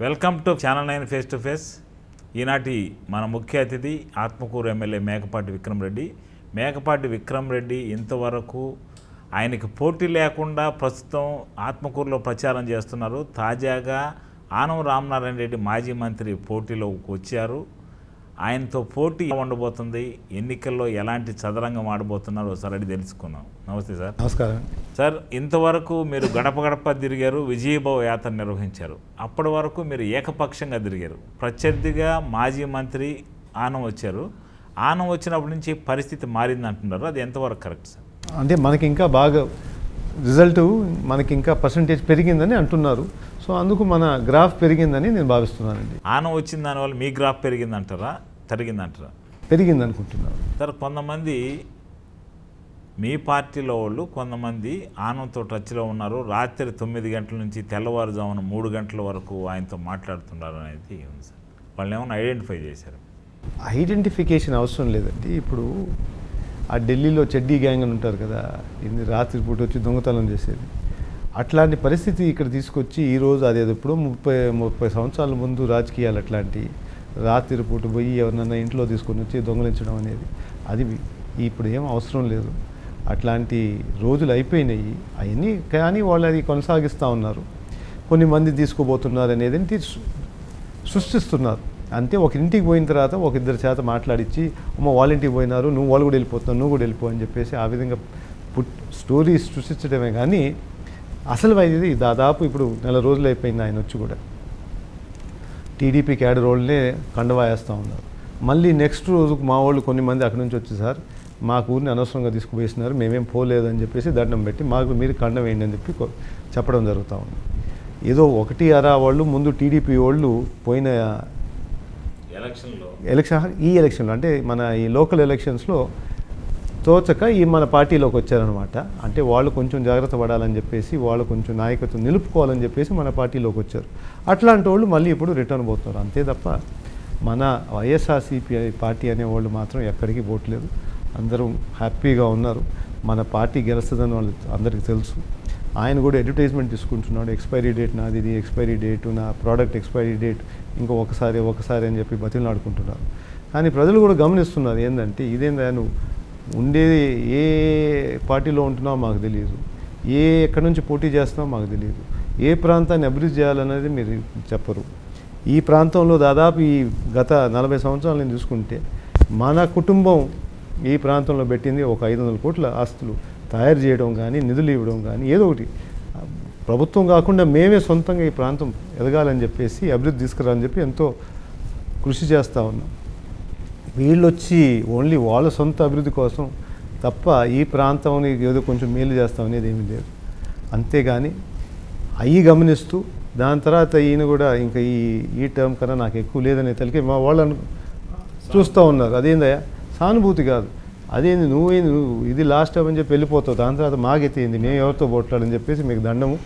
Welcome to channel nine face to face. ఈనాటి మన ముఖ్య అతిథి ఆత్మకూరు ఎమ్మెల్యే మేకపాటి విక్రమ్ రెడ్డి. మేకపాటి విక్రమ్ రెడ్డి ఇంతవరకు ఆయనకి పోటీ లేకుండా ప్రస్తుతం ఆత్మకూరులో ప్రచారం చేస్తున్నారు. తాజాగా ఆనం రామనారాయణ రెడ్డి మాజీ మంత్రి పోటీలోకి వచ్చారు. ఆయనతో పోటీ ఉండబోతుంది ఎన్నికల్లో ఎలాంటి చదరంగం ఆడబోతున్నారో ఒకసారి అడిగి తెలుసుకున్నాం నమస్తే సార్. నమస్కారం. సార్ ఇంతవరకు మీరు గడప గడప తిరిగారు విజయభావ యాత్ర నిర్వహించారు. అప్పటి వరకు మీరు ఏకపక్షంగా తిరిగారు. ప్రత్యర్థిగా మాజీ మంత్రి ఆనం వచ్చారు. ఆనం వచ్చినప్పటి నుంచి పరిస్థితి మారింది అంటున్నారు. అది ఎంతవరకు కరెక్ట్ సార్? అంటే మనకి ఇంకా బాగా రిజల్ట్ మనకి ఇంకా పర్సంటేజ్ పెరిగిందని అంటున్నారు. సో అందుకు మన గ్రాఫ్ పెరిగిందని నేను భావిస్తున్నానండి. ఆనం వచ్చిన దానివల్ల మీ గ్రాఫ్ పెరిగిందంటారా? తరిగిందంటారా? పెరిగింది అనుకుంటున్నాను సార్ కొంతమంది మీ పార్టీలో వాళ్ళు కొంతమంది ఆనంతో టచ్లో ఉన్నారు. రాత్రి తొమ్మిది గంటల నుంచి తెల్లవారుజామున మూడు గంటల వరకు ఆయనతో మాట్లాడుతున్నారు అనేది ఉంది సార్. వాళ్ళని ఏమైనా ఐడెంటిఫై చేశారు? ఐడెంటిఫికేషన్ అవసరం లేదండి. ఇప్పుడు ఆ ఢిల్లీలో చెడ్డీ గ్యాంగ్ అని ఉంటారు కదా ఇన్ని రాత్రి పూట వచ్చి దొంగతనం చేసేది. అట్లాంటి పరిస్థితి ఇక్కడ తీసుకొచ్చి ఈరోజు అదే ఎప్పుడో ముప్పై ముప్పై సంవత్సరాల ముందు రాజకీయాలు అట్లాంటి రాత్రి పూట పోయి ఎవరినన్నా ఇంట్లో తీసుకొని వచ్చి దొంగలించడం అనేది అది ఇప్పుడు ఏం అవసరం లేదు. అట్లాంటి రోజులు అయిపోయినాయి. అవన్నీ కానీ వాళ్ళు అది కొనసాగిస్తూ ఉన్నారు. కొన్ని మంది తీసుకుపోతున్నారు అనేది సృష్టిస్తున్నారు. అంతే ఒక ఇంటికి పోయిన తర్వాత ఒక ఇద్దరు చేత మాట్లాడించి అమ్మ వాళ్ళ ఇంటికి పోయినారు నువ్వు వాళ్ళు కూడా వెళ్ళిపోతున్నావు నువ్వు కూడా వెళ్ళిపో అని చెప్పేసి ఆ విధంగా పుట్ స్టోరీ సృష్టించడమే. కానీ అసలు ఇది దాదాపు ఇప్పుడు నెల రోజులు అయిపోయింది ఆయన వచ్చి కూడా. టీడీపీ క్యాడర్ వాళ్ళనే కండవాయేస్తూ ఉన్నారు. మళ్ళీ నెక్స్ట్ రోజుకు మా వాళ్ళు కొన్ని మంది అక్కడి నుంచి వచ్చి సార్ మాకు ఊరిని అనవసరంగా తీసుకుపోయిస్తున్నారు మేమేం పోలేదని చెప్పేసి దండం పెట్టి మాకు మీరు కండం వేయండి అని చెప్పి చెప్పడం జరుగుతూ ఉంది. ఏదో ఒకటి అరా వాళ్ళు ముందు టీడీపీ వాళ్ళు పోయిన ఎలక్షన్లో ఎలక్షన్ ఈ ఎలక్షన్లో అంటే మన ఈ లోకల్ ఎలక్షన్స్లో తోచక ఈ మన పార్టీలోకి వచ్చారనమాట అంటే వాళ్ళు కొంచెం జాగ్రత్త పడాలని చెప్పేసి వాళ్ళు కొంచెం నాయకత్వం నిలుపుకోవాలని చెప్పేసి మన పార్టీలోకి వచ్చారు. అట్లాంటి వాళ్ళు మళ్ళీ ఇప్పుడు రిటర్న్ పోతున్నారు. అంతే తప్ప మన వైఎస్ఆర్సీపీ పార్టీ అనే వాళ్ళు మాత్రం ఎక్కడికి పోవట్లేదు. అందరూ హ్యాపీగా ఉన్నారు. మన పార్టీ గెలుస్తుందని వాళ్ళు అందరికీ తెలుసు. ఆయన కూడా అడ్వర్టైజ్మెంట్ తీసుకుంటున్నాడు. ఎక్స్పైరీ డేట్ నాది ఇది ఎక్స్పైరీ డేట్ నా ప్రోడక్ట్ ఎక్స్పైరీ డేట్ ఇంకో ఒకసారి ఒకసారి అని చెప్పి బతిలాడుకుంటున్నారు కానీ ప్రజలు కూడా గమనిస్తున్నారు ఏంటంటే ఇదేందా నువ్వు ఉండేది ఏ పార్టీలో ఉంటున్నావో మాకు తెలియదు ఏ ఎక్కడి నుంచి పోటీ చేస్తున్నావో మాకు తెలియదు ఏ ప్రాంతాన్ని అభివృద్ధి చేయాలనేది మీరు చెప్పరు. ఈ ప్రాంతంలో దాదాపు ఈ గత నలభై సంవత్సరాలు నేను చూసుకుంటే మన కుటుంబం ఈ ప్రాంతంలో పెట్టింది ఒక ఐదు వందల కోట్ల ఆస్తులు తయారు చేయడం కానీ నిధులు ఇవ్వడం కానీ ఏదో ఒకటి. ప్రభుత్వం కాకుండా మేమే సొంతంగా ఈ ప్రాంతం ఎదగాలని చెప్పేసి అభివృద్ధి తీసుకురాలని చెప్పి ఎంతో కృషి చేస్తూ ఉన్నాం. వీళ్ళు వచ్చి ఓన్లీ వాళ్ళ సొంత అభివృద్ధి కోసం తప్ప ఈ ప్రాంతంని ఏదో కొంచెం మేలు చేస్తాం అనేది ఏమీ లేదు. అంతేగాని అవి గమనిస్తూ దాని తర్వాత ఈయన కూడా ఇంకా ఈ ఈ టర్మ్ కన్నా నాకు ఎక్కువ లేదనే తలకి మా వాళ్ళను చూస్తూ ఉన్నారు. అదేందయ్యా? సానుభూతి కాదు. అదేంది? నువ్వేంది నువ్వు ఇది లాస్ట్ టైం అని చెప్పి వెళ్ళిపోతావు. దాని తర్వాత మాకైతే ఏంది? మేము ఎవరితో పోట్లాడని చెప్పేసి మీకు దండము.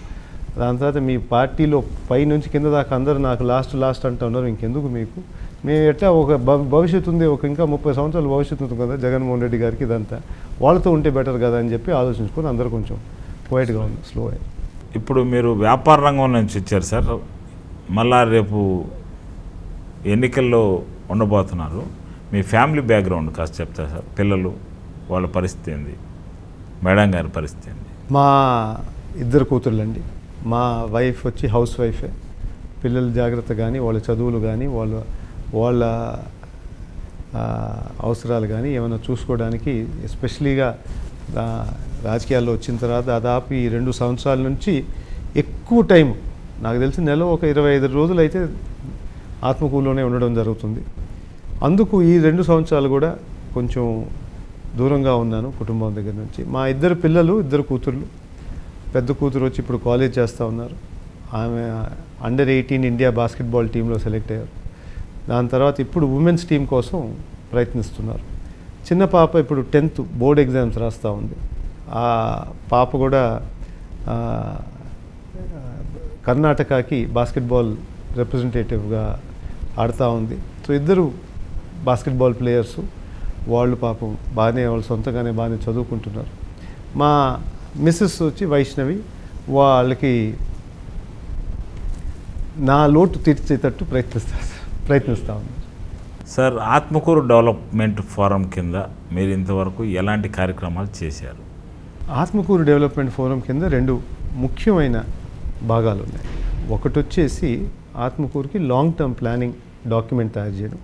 దాని తర్వాత మీ పార్టీలో పై నుంచి కింద దాకా అందరూ నాకు లాస్ట్ లాస్ట్ అంటూ ఉన్నారు. ఇంకెందుకు మీకు? మేము ఎట్లా ఒక భవిష్యత్తు ఉంది ఒక ఇంకా ముప్పై సంవత్సరాల భవిష్యత్తు ఉంది కదా జగన్మోహన్ రెడ్డి గారికి ఇదంతా. వాళ్ళతో ఉంటే బెటర్ కదా అని చెప్పి ఆలోచించుకొని అందరూ కొంచెం క్వైట్గా ఉంది స్లో అయ్యి ఇప్పుడు మీరు వ్యాపార రంగం నుంచి వచ్చారు సార్. మళ్ళా రేపు ఎన్నికల్లో ఉండబోతున్నారు. మీ ఫ్యామిలీ బ్యాక్గ్రౌండ్ కాస్త చెప్తారు సార్. పిల్లలు వాళ్ళ పరిస్థితి ఏంది? మేడం గారి పరిస్థితి ఏంది? మా ఇద్దరు కూతుర్లండి. మా వైఫ్ వచ్చి హౌస్ వైఫే. పిల్లల జాగ్రత్త కానీ వాళ్ళ చదువులు కానీ వాళ్ళ వాళ్ళ అవసరాలు కానీ ఏమైనా చూసుకోవడానికి ఎస్పెషలీగా రాజకీయాల్లో వచ్చిన తర్వాత దాదాపు ఈ రెండు సంవత్సరాల నుంచి ఎక్కువ టైం నాకు తెలిసి నెల ఒక ఇరవై ఐదు రోజులు అయితే ఆత్మకూరులోనే ఉండడం జరుగుతుంది. అందుకు ఈ రెండు సంవత్సరాలు కూడా కొంచెం దూరంగా ఉన్నాను కుటుంబం దగ్గర నుంచి. మా ఇద్దరు పిల్లలు ఇద్దరు కూతుర్లు. పెద్ద కూతురు వచ్చి ఇప్పుడు కాలేజ్ చేస్తూ ఉన్నారు. ఆమె అండర్ ఎయిటీన్ ఇండియా బాస్కెట్బాల్ టీంలో సెలెక్ట్ అయ్యారు. దాని తర్వాత ఇప్పుడు ఉమెన్స్ టీం కోసం ప్రయత్నిస్తున్నారు. చిన్న పాప ఇప్పుడు టెన్త్ బోర్డ్ ఎగ్జామ్స్ రాస్తూ ఉంది. ఆ పాప కూడా కర్ణాటకకి బాస్కెట్బాల్ రిప్రజెంటేటివ్గా ఆడుతూ ఉంది. సో ఇద్దరు బాస్కెట్బాల్ ప్లేయర్స్ వాళ్ళు పాపం బాగానే వాళ్ళు సొంతంగానే బాగానే చదువుకుంటున్నారు. మా మిస్సెస్ వచ్చి వైష్ణవి వాళ్ళకి నా లోటు తీర్చేటట్టు ప్రయత్నిస్తారు. ప్రయత్నిస్తా. సార్ ఆత్మకూరు డెవలప్మెంట్ ఫోరం కింద మీరు ఇంతవరకు ఎలాంటి కార్యక్రమాలు చేశారు? ఆత్మకూరు డెవలప్మెంట్ ఫోరం కింద రెండు ముఖ్యమైన భాగాలు ఉన్నాయి. ఒకటి వచ్చేసి ఆత్మకూరుకి లాంగ్ టర్మ్ ప్లానింగ్ డాక్యుమెంట్ తయారు చేయడం.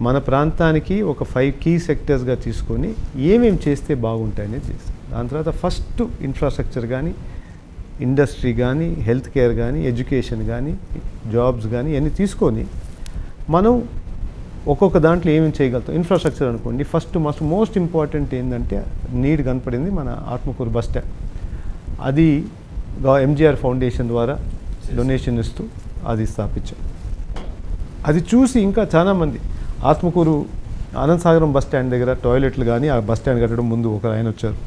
మన ప్రాంతానికి ఒక ఫైవ్ కీ సెక్టర్స్గా తీసుకొని ఏమేమి చేస్తే బాగుంటాయనేది చేస్తాం. దాని తర్వాత ఫస్ట్ ఇన్ఫ్రాస్ట్రక్చర్ కానీ ఇండస్ట్రీ కానీ హెల్త్ కేర్ కానీ ఎడ్యుకేషన్ కానీ జాబ్స్ కానీ ఇవన్నీ తీసుకొని మనం ఒక్కొక్క దాంట్లో ఏమేమి చేయగలుగుతాం? ఇన్ఫ్రాస్ట్రక్చర్ అనుకోండి. ఫస్ట్ మస్ట్ మోస్ట్ ఇంపార్టెంట్ ఏంటంటే నీడ్ కనపడింది మన ఆత్మకూరు బస్ స్టాండ్. అది ఎంజీఆర్ ఫౌండేషన్ ద్వారా డొనేషన్ ఇస్తూ అది స్థాపించాం. అది చూసి ఇంకా చాలామంది ఆత్మకూరు అనంతసాగరం బస్ స్టాండ్ దగ్గర టాయిలెట్లు కానీ ఆ బస్ స్టాండ్ కట్టడం ముందు ఒక ఆయన వచ్చారు.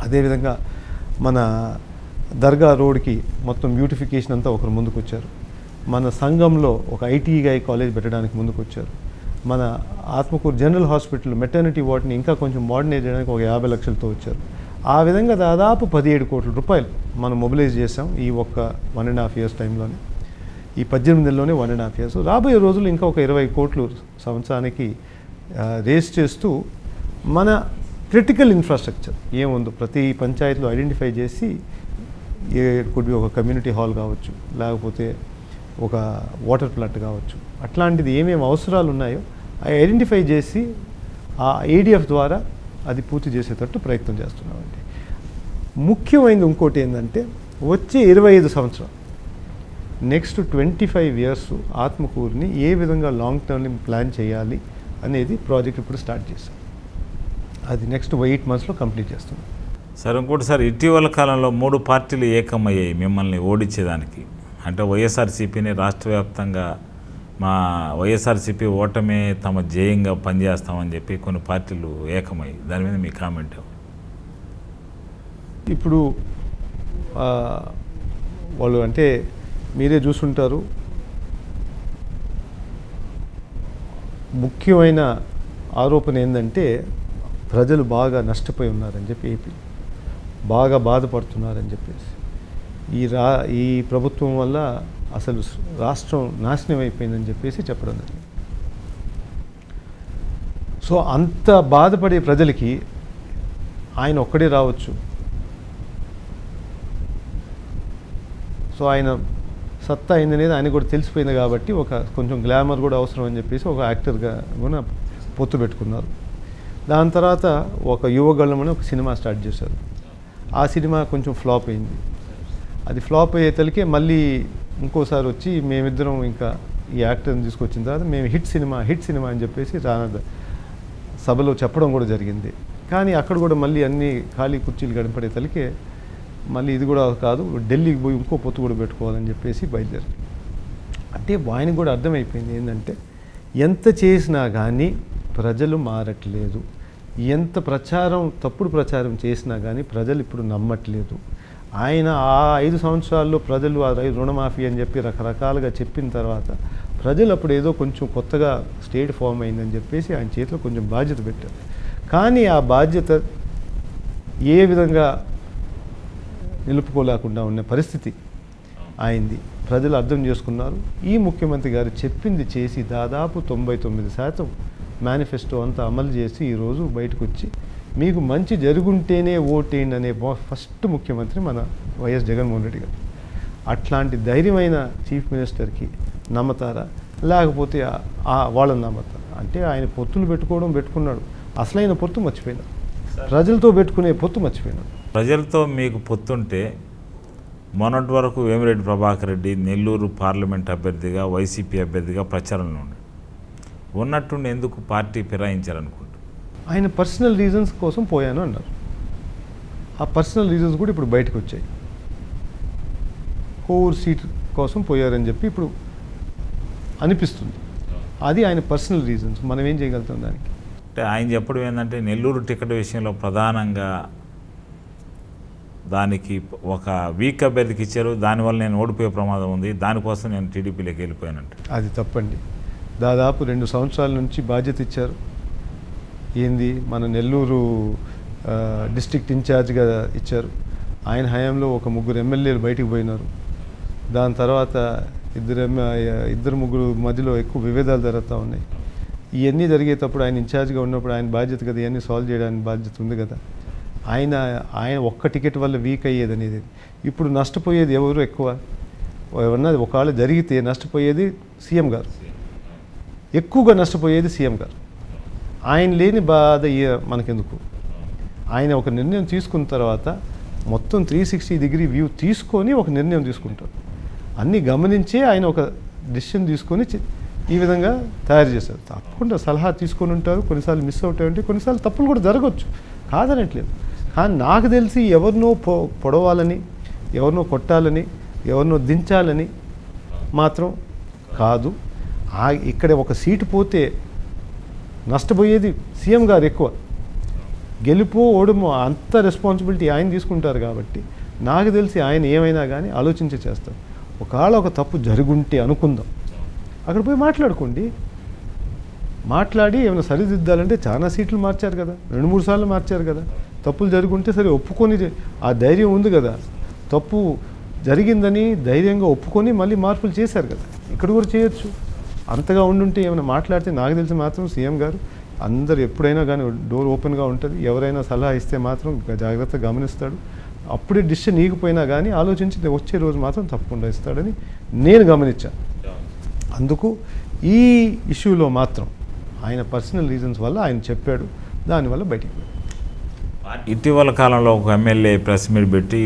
అదేవిధంగా మన దర్గా రోడ్కి మొత్తం బ్యూటిఫికేషన్ అంతా ఒకరు ముందుకొచ్చారు. మన సంఘంలో ఒక ఐటీఐ కాలేజ్ పెట్టడానికి ముందుకు వచ్చారు మన ఆత్మకూరు జనరల్ హాస్పిటల్ మెటర్నిటీ వార్డ్ని ఇంకా కొంచెం మోడర్నైజ్ చేయడానికి ఒక యాభై లక్షలతో వచ్చారు. ఆ విధంగా దాదాపు పదిహేడు కోట్ల రూపాయలు మనం మొబిలైజ్ చేసాం ఈ ఒక్క వన్ అండ్ హాఫ్ ఇయర్స్ టైంలోనే ఈ పద్దెనిమిది నెలలోనే వన్ అండ్ హాఫ్ ఇయర్స్ రాబోయే రోజులు ఇంకా ఒక ఇరవై కోట్లు సంవత్సరానికి రేస్ చేస్తూ మన క్రిటికల్ ఇన్ఫ్రాస్ట్రక్చర్ ఏముందో ప్రతి పంచాయతీలో ఐడెంటిఫై చేసి ఏ కుడ్ బి ఒక కమ్యూనిటీ హాల్ కావచ్చు లేకపోతే ఒక వాటర్ ప్లాంట్ కావచ్చు. అట్లాంటిది ఏమేమి అవసరాలు ఉన్నాయో అవి ఐడెంటిఫై చేసి ఆ ఏడిఎఫ్ ద్వారా అది పూర్తి చేసేటట్టు ప్రయత్నం చేస్తున్నామండి. ముఖ్యమైనది ఇంకోటి ఏంటంటే వచ్చే ఇరవై ఐదు సంవత్సరాలు నెక్స్ట్ ట్వంటీ ఫైవ్ ఇయర్స్ ఆత్మకూరుని ఏ విధంగా లాంగ్ టర్మ్ ప్లాన్ చేయాలి అనేది ప్రాజెక్ట్ ఇప్పుడు స్టార్ట్ చేశాం. అది నెక్స్ట్ ఎయిట్ మంత్స్లో కంప్లీట్ చేస్తున్నాం. సార్ ఇంకోటి సార్ ఇటీవల కాలంలో మూడు పార్టీలు ఏకమయ్యాయి మిమ్మల్ని ఓడించేదానికి. అంటే వైఎస్ఆర్సీపీని రాష్ట్ర వ్యాప్తంగా మా వైఎస్ఆర్సీపీ ఓటమే తమ జయంగా పనిచేస్తామని చెప్పి కొన్ని పార్టీలు ఏకమయ్యాయి. దాని మీద మీ కామెంట్ ఇప్పుడు వాళ్ళు అంటే మీరే చూసుంటారు. ముఖ్యమైన ఆరోపణ ఏంటంటే ప్రజలు బాగా నష్టపోయి ఉన్నారని చెప్పి ఏపీ బాగా బాధపడుతున్నారని చెప్పేసి. ఈ రా ఈ ప్రభుత్వం వల్ల అసలు రాష్ట్రం నాశనం అయిపోయిందని చెప్పేసి చెప్పడం జరిగింది. సో అంత బాధపడే ప్రజలకి ఆయన ఒక్కడే రావచ్చు. సో ఆయన సత్తా అయింది అనేది ఆయన కూడా తెలిసిపోయింది కాబట్టి ఒక కొంచెం గ్లామర్ కూడా అవసరం అని చెప్పేసి ఒక యాక్టర్గా కూడా పొత్తు పెట్టుకున్నారు. దాని తర్వాత ఒక యువగళ్ళం అని ఒక సినిమా స్టార్ట్ చేశారు. ఆ సినిమా కొంచెం ఫ్లాప్ అయింది. అది ఫ్లాప్ అయ్యేతలకే మళ్ళీ ఇంకోసారి వచ్చి మేమిద్దరం ఇంకా ఈ యాక్టర్ని తీసుకొచ్చిన తర్వాత మేము హిట్ సినిమా హిట్ సినిమా అని చెప్పేసి రాన సభలో చెప్పడం కూడా జరిగింది. కానీ అక్కడ కూడా మళ్ళీ అన్ని ఖాళీ కుర్చీలు గడపడేతలకే మళ్ళీ ఇది కూడా కాదు ఢిల్లీకి పోయి ఇంకో పొత్తు కూడా పెట్టుకోవాలని చెప్పేసి బయలుదేరి. అంటే ఆయనకు కూడా అర్థమైపోయింది ఏంటంటే ఎంత చేసినా కానీ ప్రజలు మారట్లేదు. ఎంత ప్రచారం తప్పుడు ప్రచారం చేసినా కానీ ప్రజలు ఇప్పుడు నమ్మట్లేదు. ఆయన ఆ ఐదు సంవత్సరాల్లో ప్రజలు ఆ రుణమాఫీ అని చెప్పి రకరకాలుగా చెప్పిన తర్వాత ప్రజలు అప్పుడు ఏదో కొంచెం కొత్తగా స్టేట్ ఫామ్ అయిందని చెప్పేసి ఆయన చేతిలో కొంచెం బాధ్యత పెట్టారు. కానీ ఆ బాధ్యత ఏ విధంగా నిలుపుకోలేకుండా ఉన్న పరిస్థితి అయింది. ప్రజలు అర్థం చేసుకున్నారు. ఈ ముఖ్యమంత్రి గారు చెప్పింది చేసి దాదాపు తొంభై తొమ్మిది శాతం మేనిఫెస్టో అంతా అమలు చేసి ఈరోజు బయటకు వచ్చి మీకు మంచి జరుగుంటేనే ఓటేయండి అనే ఫస్ట్ ముఖ్యమంత్రి మన వైఎస్ జగన్మోహన్ రెడ్డి గారు. అట్లాంటి ధైర్యమైన చీఫ్ మినిస్టర్కి నమ్మతారా? లేకపోతే వాళ్ళని నమ్మతారా? అంటే ఆయన పొత్తులు పెట్టుకోవడం పెట్టుకున్నాడు. అసలైన పొత్తు మర్చిపోయినాడు ప్రజలతో పెట్టుకునే పొత్తు మర్చిపోయినాడు ప్రజలతో మీకు పొత్తుంటే మొన్నటి వరకు వేమిరెడ్డి ప్రభాకర్ రెడ్డి నెల్లూరు పార్లమెంట్ అభ్యర్థిగా వైసీపీ అభ్యర్థిగా ప్రచారంలో ఉండే. ఉన్నట్టుండి ఎందుకు పార్టీ ఫిరాయించారనుకుంటా ఆయన పర్సనల్ రీజన్స్ కోసం పోయాను అన్నారు. ఆ పర్సనల్ రీజన్స్ కూడా ఇప్పుడు బయటకు వచ్చాయి. కోవూరు సీట్ కోసం పోయారని చెప్పి ఇప్పుడు అనిపిస్తుంది. అది ఆయన పర్సనల్ రీజన్స్. మనం ఏం చేయగలుగుతాం దానికి? అంటే ఆయన చెప్పడం ఏంటంటే నెల్లూరు టికెట్ విషయంలో ప్రధానంగా దానికి ఒక వీక్ అభ్యర్థికి ఇచ్చారు. దానివల్ల నేను ఓడిపోయే ప్రమాదం ఉంది. దానికోసం నేను టీడీపీలోకి వెళ్ళిపోయానంట. అది తప్పండి. దాదాపు రెండు సంవత్సరాల నుంచి బాధ్యత ఇచ్చారు. ఏంది? మన నెల్లూరు ఆ, డిస్ట్రిక్ట్ ఇన్ఛార్జ్గా ఇచ్చారు. ఆయన హయాంలో ఒక ముగ్గురు ఎమ్మెల్యేలు బయటికి పోయినారు. దాని తర్వాత ఇద్దరు ఇద్దరు ముగ్గురు మధ్యలో ఎక్కువ విభేదాలు జరుగుతూ ఉన్నాయి. ఇవన్నీ జరిగేటప్పుడు ఆయన ఇన్ఛార్జ్గా ఉన్నప్పుడు ఆయన బాధ్యత కదా ఇవన్నీ సాల్వ్ చేయడానికి బాధ్యత ఉంది కదా. ఆయన ఆయన ఒక్క టికెట్ వల్ల వీక్ అయ్యేది అనేది. ఇప్పుడు నష్టపోయేది ఎవరు ఎక్కువ? ఏమన్నా ఒకవేళ జరిగితే నష్టపోయేది సీఎం గారు. ఎక్కువగా నష్టపోయేది సీఎం గారు. ఆయన లేని బాధ మనకెందుకు? ఆయన ఒక నిర్ణయం తీసుకున్న తర్వాత మొత్తం త్రీ సిక్స్టీ డిగ్రీ వ్యూ తీసుకొని ఒక నిర్ణయం తీసుకుంటారు. అన్నీ గమనించే ఆయన ఒక డిసిషన్ తీసుకొని ఈ విధంగా తయారు చేశారు. తప్పకుండా సలహా తీసుకొని ఉంటారు. కొన్నిసార్లు మిస్ అవుతాయంటే కొన్నిసార్లు తప్పులు కూడా జరగవచ్చు కాదనట్లేదు. కానీ నాకు తెలిసి ఎవరినో పొ పొడవాలని ఎవరినో కొట్టాలని ఎవరినో దించాలని మాత్రం కాదు. ఇక్కడ ఒక సీటు పోతే నష్టపోయేది సీఎం గారు ఎక్కువ. గెలుపు ఓడము అంత రెస్పాన్సిబిలిటీ ఆయన తీసుకుంటారు కాబట్టి నాకు తెలిసి ఆయన ఏమైనా కానీ ఆలోచించి చేస్తారు. ఒకవేళ ఒక తప్పు జరుగుంటే అనుకుందాం. అక్కడ పోయి మాట్లాడుకోండి. మాట్లాడి ఏమైనా సరిదిద్దాలంటే చాలా సీట్లు మార్చారు కదా. రెండు మూడు సార్లు మార్చారు కదా. తప్పులు జరుగుంటే సరే ఒప్పుకొని ఆ ధైర్యం ఉంది కదా. తప్పు జరిగిందని ధైర్యంగా ఒప్పుకొని మళ్ళీ మార్పులు చేశారు కదా. ఇక్కడ కూడా చేయొచ్చు. అంతగా ఉండుంటే ఏమైనా మాట్లాడితే నాకు తెలిసి మాత్రం సీఎం గారు అందరు ఎప్పుడైనా కానీ డోర్ ఓపెన్గా ఉంటుంది. ఎవరైనా సలహా ఇస్తే మాత్రం జాగ్రత్తగా గమనిస్తాడు. అప్పుడే డిసిషన్ ఈగిపోయినా కానీ ఆలోచించి వచ్చే రోజు మాత్రం తప్పకుండా ఇస్తాడని నేను గమనించాను. అందుకు ఈ ఇష్యూలో మాత్రం ఆయన పర్సనల్ రీజన్స్ వల్ల ఆయన చెప్పాడు. దానివల్ల బయటికి ఇటీవల కాలంలో ఒక ఎమ్మెల్యే ప్రెస్ మీట్ పెట్టి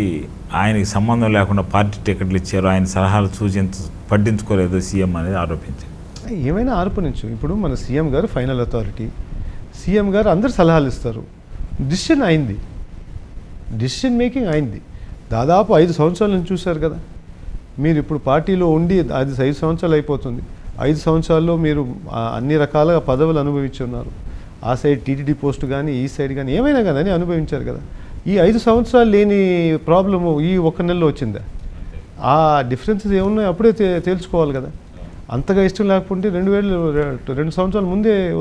ఆయనకి సంబంధం లేకుండా పార్టీ టికెట్లు ఇచ్చారు. ఆయన సలహాలు సూచించ పట్టించుకోలేదు సీఎం అనేది ఆరోపించారు ఏమైనా ఆర్పణించు ఇప్పుడు మన సీఎం గారు ఫైనల్ అథారిటీ. సీఎం గారు అందరు సలహాలు ఇస్తారు. డిసిషన్ అయింది. డిసిషన్ మేకింగ్ అయింది. దాదాపు ఐదు సంవత్సరాల నుంచి చూశారు కదా. మీరు ఇప్పుడు పార్టీలో ఉండి అది ఐదు సంవత్సరాలు అయిపోతుంది. ఐదు సంవత్సరాల్లో మీరు అన్ని రకాలుగా పదవులు అనుభవించి ఉన్నారు. ఆ సైడ్ టీటీడీ పోస్ట్ కానీ ఈ సైడ్ కానీ ఏమైనా కానీ అని అనుభవించారు కదా. ఈ ఐదు సంవత్సరాలు లేని ప్రాబ్లము ఈ ఒక్క నెలలో వచ్చిందా? ఆ డిఫరెన్సెస్ ఏమున్నాయో అప్పుడే తే- తేల్చుకోవాలి కదా. అంతగా ఇష్టం లేకపోతే రెండు వేలు రెండు సంవత్సరాల ముందే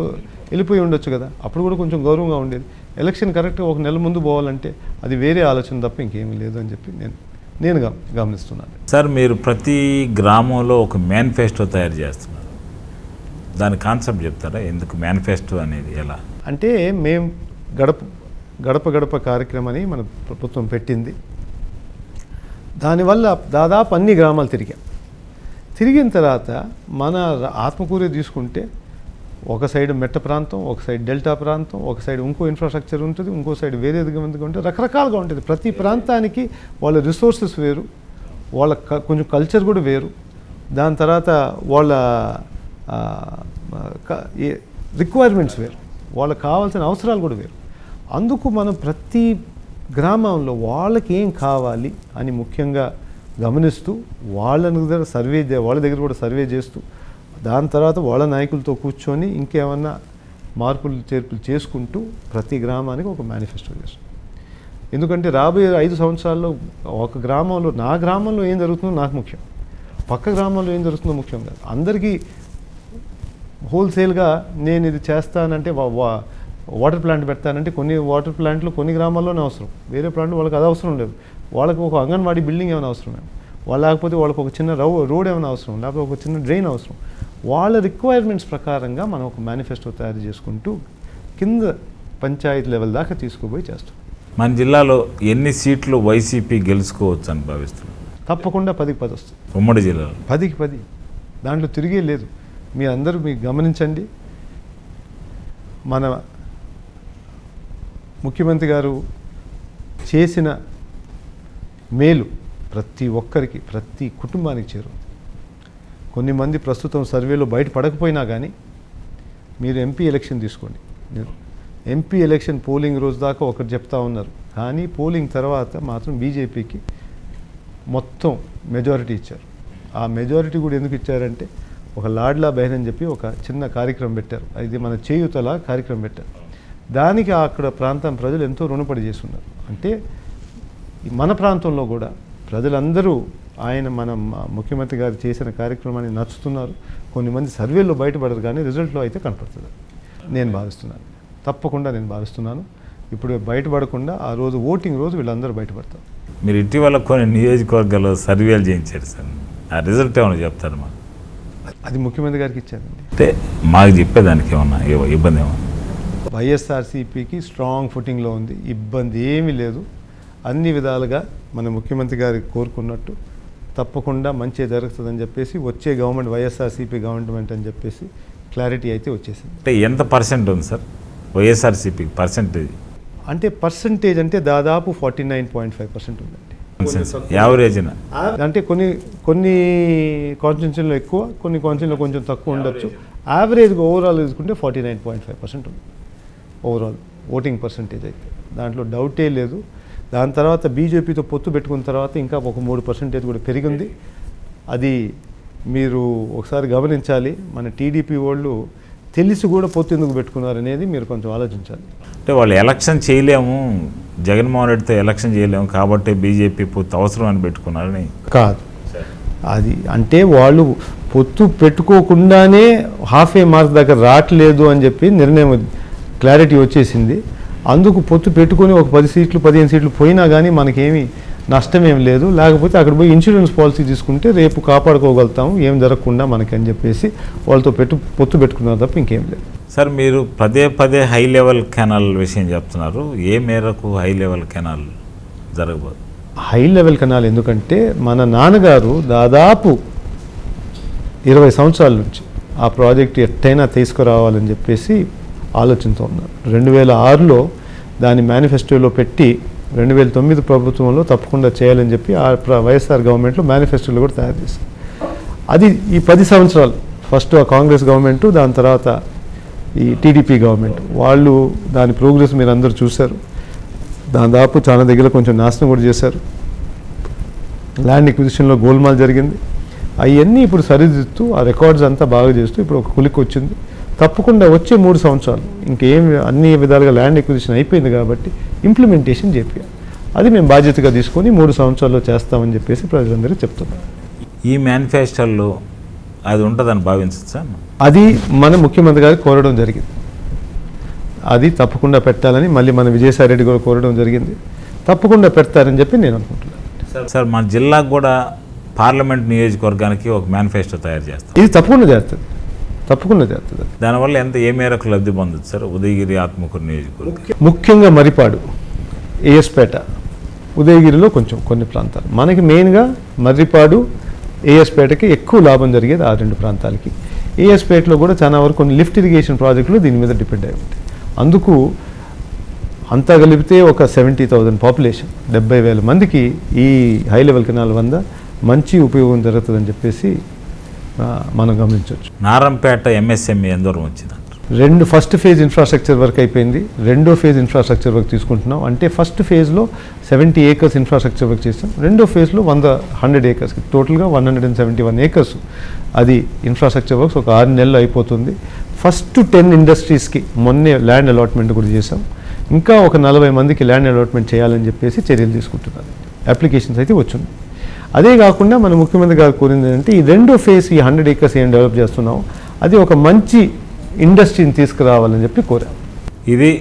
వెళ్ళిపోయి ఉండొచ్చు కదా. అప్పుడు కూడా కొంచెం గౌరవంగా ఉండేది. ఎలక్షన్ కరెక్ట్గా ఒక నెల ముందు పోవాలంటే అది వేరే ఆలోచన తప్ప ఇంకేమీ లేదు అని చెప్పి నేను నేను గమ- గమనిస్తున్నాను. సార్ మీరు ప్రతి గ్రామంలో ఒక మేనిఫెస్టో తయారు చేస్తున్నారు. దాని కాన్సెప్ట్ చెప్తారా? ఎందుకు మేనిఫెస్టో అనేది ఎలా? అంటే మేము గడప గడప గడప కార్యక్రమాన్ని మన ప్రభుత్వం పెట్టింది. దానివల్ల దాదాపు అన్ని గ్రామాలు తిరిగాం. తిరిగిన తర్వాత మన ఆత్మకూరే తీసుకుంటే ఒక సైడ్ మెట్ట ప్రాంతం ఒక సైడ్ డెల్టా ప్రాంతం ఒక సైడ్ ఇంకో ఇన్ఫ్రాస్ట్రక్చర్ ఉంటుంది ఇంకో సైడ్ వేరేదిగా ఉంటుంది రకరకాలుగా ఉంటుంది. ప్రతి ప్రాంతానికి వాళ్ళ రిసోర్సెస్ వేరు వాళ్ళ కొంచెం కల్చర్ కూడా వేరు. దాని తర్వాత వాళ్ళ రిక్వైర్మెంట్స్ వేరు. వాళ్ళకి కావాల్సిన అవసరాలు కూడా వేరు. అందుకు మనం ప్రతి గ్రామంలో వాళ్ళకి ఏం కావాలి అని ముఖ్యంగా గమనిస్తూ వాళ్ళని దగ్గర సర్వే వాళ్ళ దగ్గర కూడా సర్వే చేస్తూ దాని తర్వాత వాళ్ళ నాయకులతో కూర్చొని ఇంకేమన్నా మార్పులు చేర్పులు చేసుకుంటూ ప్రతి గ్రామానికి ఒక మేనిఫెస్టో చేస్తాం ఎందుకంటే రాబోయే ఐదు సంవత్సరాల్లో ఒక గ్రామంలో నా గ్రామంలో ఏం జరుగుతుందో నాకు ముఖ్యం. పక్క గ్రామంలో ఏం జరుగుతుందో ముఖ్యం కాదు. అందరికీ హోల్సేల్గా నేను ఇది చేస్తానంటే వాటర్ ప్లాంట్ పెడతానంటే కొన్ని వాటర్ ప్లాంట్లు కొన్ని గ్రామాల్లోనే అవసరం. వేరే ప్లాంట్ వాళ్ళకి అది అవసరం లేదు. వాళ్ళకి ఒక అంగన్వాడీ బిల్డింగ్ ఏమైనా అవసరం వాళ్ళు లేకపోతే వాళ్ళకి ఒక చిన్న రో రోడ్ ఏమైనా అవసరం? లేకపోతే ఒక చిన్న డ్రైన్ అవసరం? వాళ్ళ రిక్వైర్మెంట్స్ ప్రకారంగా మనం ఒక మేనిఫెస్టో తయారు చేసుకుంటూ కింద పంచాయతీ లెవెల్ దాకా తీసుకుపోయి చేస్తాం. మన జిల్లాలో ఎన్ని సీట్లు వైసీపీ గెలుచుకోవచ్చు అని భావిస్తున్నాం తప్పకుండా పదికి పది వస్తుంది ఉమ్మడి జిల్లాలో? పదికి పది. దాంట్లో తిరిగే లేదు. మీ అందరూ మీకు గమనించండి. మన ముఖ్యమంత్రి గారు చేసిన మేలు ప్రతి ఒక్కరికి ప్రతి కుటుంబానికి చేరుంది కొన్ని మంది ప్రస్తుతం సర్వేలో బయటపడకపోయినా కానీ మీరు ఎంపీ ఎలక్షన్ తీసుకోండి. ఎంపీ ఎలక్షన్ పోలింగ్ రోజు దాకా ఒకరు చెప్తా ఉన్నారు. కానీ పోలింగ్ తర్వాత మాత్రం బీజేపీకి మొత్తం మెజారిటీ ఇచ్చారు. ఆ మెజారిటీ కూడా ఎందుకు ఇచ్చారంటే ఒక లాడ్లా బెహన్ అని చెప్పి ఒక చిన్న కార్యక్రమం పెట్టారు. అది మన చేయూతలా కార్యక్రమం పెట్టారు. దానికి అక్కడ ప్రాంతం ప్రజలు ఎంతో రుణపడి చేస్తున్నారు. అంటే మన ప్రాంతంలో కూడా ప్రజలందరూ ఆయన మన మ- ముఖ్యమంత్రి గారు చేసిన కార్యక్రమాన్ని నచ్చుతున్నారు కొన్ని మంది సర్వేల్లో బయటపడరు కానీ రిజల్ట్లో అయితే కనపడుతుంది. నేను భావిస్తున్నాను. తప్పకుండా నేను భావిస్తున్నాను. ఇప్పుడు బయటపడకుండా ఆ రోజు ఓటింగ్ రోజు వీళ్ళందరూ బయటపడతారు. మీరు ఇటీవల కొన్ని నియోజకవర్గాల్లో సర్వేలు చేయించారు సార్. ఆ రిజల్ట్ ఏమైనా చెప్తారు మాకు? అది ముఖ్యమంత్రి గారికి ఇచ్చారండి అంటే మాకు చెప్పేదానికి ఏమన్నా ఇబ్బంది ఏమన్నా? వైఎస్ఆర్సీపీకి స్ట్రాంగ్ ఫుటింగ్లో ఉంది. ఇబ్బంది ఏమీ లేదు. అన్ని విధాలుగా మన ముఖ్యమంత్రి గారు కోరుకున్నట్టు తప్పకుండా మంచి జరుగుతుందని చెప్పేసి వచ్చే గవర్నమెంట్ వైఎస్ఆర్సీపీ గవర్నమెంట్ అని చెప్పేసి క్లారిటీ అయితే వచ్చేసింది. అంటే ఎంత పర్సెంట్ ఉంది సార్? వైఎస్ఆర్సీపీ పర్సెంటేజ్? అంటే పర్సంటేజ్ అంటే దాదాపు forty nine point five percent ఉందండి. యావరేజ్న? అంటే కొన్ని కొన్ని కాన్స్టిట్యూన్సీలో ఎక్కువ కొన్ని కాన్స్టిట్యూన్సీలో కొంచెం తక్కువ ఉండొచ్చు. యావరేజ్గా ఓవరాల్ తీసుకుంటే forty nine point five percent ఉంది. ఓవరాల్ ఓటింగ్ పర్సంటేజ్ అయితే. దాంట్లో డౌటే లేదు. దాని తర్వాత బీజేపీతో పొత్తు పెట్టుకున్న తర్వాత ఇంకా ఒక మూడు పర్సెంటేజ్ కూడా పెరిగింది. అది మీరు ఒకసారి గమనించాలి. మన టీడీపీ వాళ్ళు తెలిసి కూడా పొత్తు ఎందుకు పెట్టుకున్నారు అనేది మీరు కొంచెం ఆలోచించాలి. అంటే వాళ్ళు ఎలక్షన్ చేయలేము. జగన్మోహన్ రెడ్డితో ఎలక్షన్ చేయలేము కాబట్టి బీజేపీ పొత్తు అవసరం అని పెట్టుకున్నారని. కాదు. అది అంటే వాళ్ళు పొత్తు పెట్టుకోకుండానే హాఫ్ ఏ మార్క్ దగ్గర రావట్లేదు అని చెప్పి నిర్ణయం క్లారిటీ వచ్చేసింది. అందుకు పొత్తు పెట్టుకొని ఒక పది సీట్లు పదిహేను సీట్లు పోయినా కానీ మనకేమీ నష్టం ఏం లేదు. లేకపోతే అక్కడ పోయి ఇన్సూరెన్స్ పాలసీ తీసుకుంటే రేపు కాపాడుకోగలుగుతాం ఏం జరగకుండా మనకి అని చెప్పేసి వాళ్ళతో పెట్టు పొత్తు పెట్టుకున్నారు తప్ప ఇంకేం లేదు. సార్ మీరు పదే పదే హై లెవెల్ కెనాల్ విషయం చెప్తున్నారు. ఏ మేరకు హై లెవెల్ కెనాల్ జరగబోదు? హై లెవెల్ కెనాల్ ఎందుకంటే మన నాన్నగారు దాదాపు ఇరవై సంవత్సరాల నుంచి ఆ ప్రాజెక్ట్ ఎట్టయినా తీసుకురావాలని చెప్పేసి ఆలోచనతో ఉన్నారు. రెండు వేల ఆరులో దాని మేనిఫెస్టోలో పెట్టి రెండు వేల తొమ్మిది ప్రభుత్వంలో తప్పకుండా చేయాలని చెప్పి ఆ ప్ర- వైఎస్ఆర్ గవర్నమెంట్లో మేనిఫెస్టోలు కూడా తయారు చేశారు. అది ఈ పది సంవత్సరాలు ఫస్ట్ ఆ కాంగ్రెస్ గవర్నమెంట్ దాని తర్వాత ఈ టీడీపీ గవర్నమెంట్. వాళ్ళు దాని ప్రోగ్రెస్ మీరు అందరూ చూశారు. దాదాపు చాలా దగ్గర కొంచెం నాశనం కూడా చేశారు. ల్యాండ్ ఎక్విజిషన్లో గోల్మాల్ జరిగింది. అవన్నీ ఇప్పుడు సరిదిద్దుతూ ఆ రికార్డ్స్ అంతా బాగా చేస్తూ ఇప్పుడు ఒక కులికి వచ్చింది. తప్పకుండా వచ్చే మూడు సంవత్సరాలు ఇంకేం అన్ని విధాలుగా ల్యాండ్ ఎక్విజిషన్ అయిపోయింది కాబట్టి ఇంప్లిమెంటేషన్ చేయాలి అది మేము బాధ్యతగా తీసుకొని మూడు సంవత్సరాల్లో చేస్తామని చెప్పేసి ప్రజలందరికీ చెప్తున్నాం. ఈ మేనిఫెస్టోలో అది ఉంటుందని భావించచ్చు సార్? అది మన ముఖ్యమంత్రి గారు కోరడం జరిగింది. అది తప్పకుండా పెట్టాలని మళ్ళీ మన విజయసాయి రెడ్డి కూడా కోరడం జరిగింది. తప్పకుండా పెడతారని చెప్పి నేను అనుకుంటున్నాను. సార్ మన జిల్లాకు కూడా పార్లమెంట్ నియోజకవర్గానికి ఒక మేనిఫెస్టో తయారు చేస్తాం. ఇది తప్పకుండా చేస్తుంది తప్పకుండా చేస్తుంది దానివల్ల ఎంత ఏ మేరకు లబ్ధి పొందొచ్చు సార్? ఉదయగిరి ఆత్మకూరు నియోజకవర్గం. ముఖ్యంగా మరిపాడు ఏఎస్పేట ఉదయగిరిలో కొంచెం కొన్ని ప్రాంతాలు. మనకి మెయిన్గా మర్రిపాడు ఏఎస్పేటకి ఎక్కువ లాభం జరిగేది ఆ రెండు ప్రాంతాలకి. ఏఎస్పేటలో కూడా చాలా వరకు కొన్ని లిఫ్ట్ ఇరిగేషన్ ప్రాజెక్టులు దీని మీద డిపెండ్ అయి ఉంటాయి. అందుకు అంతా కలిపితే ఒక సెవెంటీ థౌజండ్ పాపులేషన్. డెబ్బై వేల మందికి ఈ హై లెవెల్ కెనాల్ వల్ల మంచి ఉపయోగం జరుగుతుందని చెప్పేసి మనం గమనించవచ్చు. నారంపేట ఎంఎస్ఎంఈ ఎంత దూరం వచ్చిందంట రెండు ఫస్ట్ ఫేజ్ ఇన్ఫ్రాస్ట్రక్చర్ వర్క్ అయిపోయింది. రెండో ఫేజ్ ఇన్ఫ్రాస్ట్రక్చర్ వర్క్ తీసుకుంటున్నాం. అంటే ఫస్ట్ ఫేజ్లో సెవెంటీ ఏకర్స్ ఇన్ఫ్రాస్ట్రక్చర్ వర్క్ చేస్తాం. రెండో ఫేజ్లో వంద హండ్రెడ్ ఏకర్స్కి టోటల్గా one hundred and seventy one acres అది ఇన్ఫ్రాస్ట్రక్చర్ వర్క్స్ ఒక ఆరు నెలలు అయిపోతుంది. ఫస్ట్ టెన్ ఇండస్ట్రీస్కి మొన్నే ల్యాండ్ అలాట్మెంట్ కూడా చేసాం ఇంకా ఒక నలభై మందికి ల్యాండ్ అలాట్మెంట్ చేయాలని చెప్పేసి చర్యలు తీసుకుంటున్నారు. అప్లికేషన్స్ అయితే వచ్చింది అదే కాకుండా మన ముఖ్యమంత్రి గారు కోరింది ఏంటంటే ఈ రెండో ఫేజ్ ఈ హండ్రెడ్ ఏకర్స్ ఏం డెవలప్ చేస్తున్నాం అది ఒక మంచి ఇండస్ట్రీని తీసుకురావాలని చెప్పి కోరాం ఇది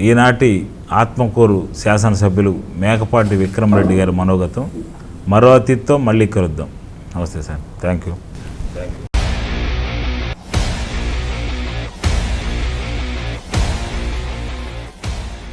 ఈనాటి ఆత్మకూరు శాసనసభ్యులు మేకపాటి విక్రమరెడ్డి గారి మనోగతం. మరో అతిథితో మళ్ళీ కలుద్దాం. నమస్తే సార్. Thank you